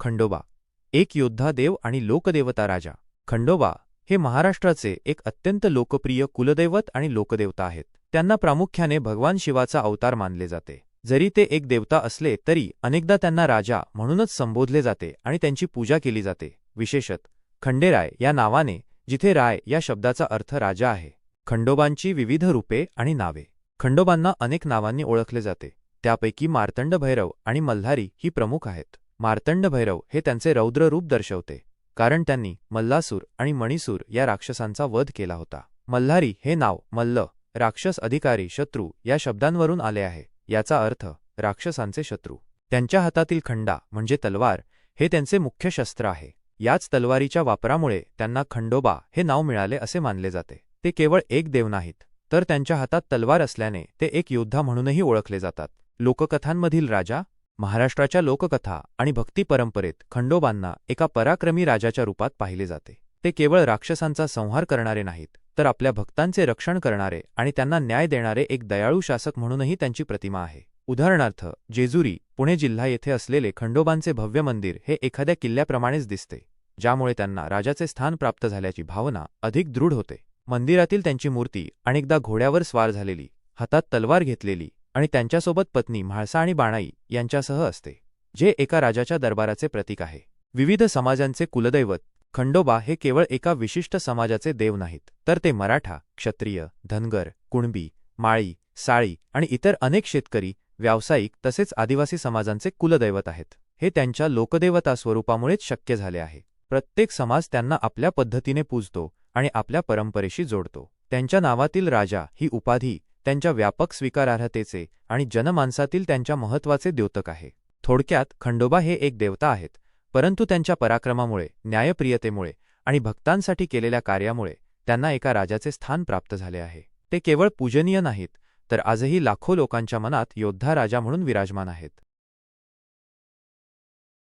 खंडोबा एक योद्धा देव आणि लोकदेवता राजा. खंडोबा हे महाराष्ट्राचे एक अत्यंत लोकप्रिय कुलदैवत आणि लोकदेवता आहेत. त्यांना प्रामुख्याने भगवान शिवाचा अवतार मानले जाते. जरी ते एक देवता असले तरी अनेकदा त्यांना राजा म्हणूनच संबोधले जाते आणि त्यांची पूजा केली जाते. विशेषत खंडेराय या नावाने जिथे राय या शब्दाचा अर्थ राजा आहे. खंडोबांची विविध रूपे आणि नावे. खंडोबांना अनेक नावांनी ओळखले जाते. त्यापैकी मार्तंड भैरव आणि मल्हारी ही प्रमुख आहेत. मार्तंड भैरव हे त्यांचे रौद्र रूप दर्शवते कारण त्यांनी मल्लासूर आणि मणिसूर या राक्षसांचा वध केला होता. मल्हारी हे नाव मल्ल राक्षस अधिकारी शत्रू या शब्दांवरून आले आहे याचा अर्थ राक्षसांचे शत्रू. त्यांच्या हातातील खंडा म्हणजे तलवार हे त्यांचे मुख्य शस्त्र आहे. याच तलवारीच्या वापरामुळे त्यांना खंडोबा हे नाव मिळाले असे मानले जाते. ते केवळ एक देव नाहीत तर त्यांच्या हातात तलवार असल्याने ते एक योद्धा म्हणूनही ओळखले जातात. लोककथांमधील राजा महाराष्ट्राच्या लोककथा आणि भक्ती परंपरेत खंडोबांना एका पराक्रमी राजाच्या रूपात पाहिले जाते. ते केवळ राक्षसांचा संहार करणारे नाहीत तर आपल्या भक्तांचे रक्षण करणारे आणि त्यांना न्याय देणारे एक दयाळू शासक म्हणूनही त्यांची प्रतिमा आहे. उदाहरणार्थ जेजुरी पुणे जिल्हा येथे असलेले खंडोबांचे भव्य मंदिर हे एखाद्या किल्ल्याप्रमाणेच दिसते ज्यामुळे त्यांना राजाचे स्थान प्राप्त झाल्याची भावना अधिक दृढ होते. मंदिरातील त्यांची मूर्ती अनेकदा घोड्यावर स्वार झालेली हातात तलवार घेतलेली आणि त्यांच्यासोबत पत्नी म्हाळसा आणि बाणाई यांच्यासह असते जे एका राजाच्या दरबाराचे प्रतीक आहे. विविध समाजांचे कुलदैवत खंडोबा हे केवळ एका विशिष्ट समाजाचे देव नाहीत तर ते मराठा क्षत्रिय धनगर कुणबी माळी साळी आणि इतर अनेक शेतकरी व्यावसायिक तसेच आदिवासी समाजांचे कुलदैवत आहेत. हे त्यांच्या लोकदेवता स्वरूपामुळेच शक्य झाले आहे. प्रत्येक समाज त्यांना आपल्या पद्धतीने पूजतो आणि आपल्या परंपरेशी जोडतो. त्यांच्या नावातील राजा ही उपाधी त्यांच्या व्यापक स्वीकारार्हतेचे आणि जनमानसातील त्यांच्या महत्त्वाचे द्योतक आहे. थोडक्यात खंडोबा हे एक देवता आहेत परंतु त्यांच्या पराक्रमामुळे न्यायप्रियतेमुळे आणि भक्तांसाठी केलेल्या कार्यामुळे त्यांना एका राजाचे स्थान प्राप्त झाले आहे. ते केवळ पूजनीय नाहीत तर आजही लाखो लोकांच्या मनात योद्धा राजा म्हणून विराजमान आहेत.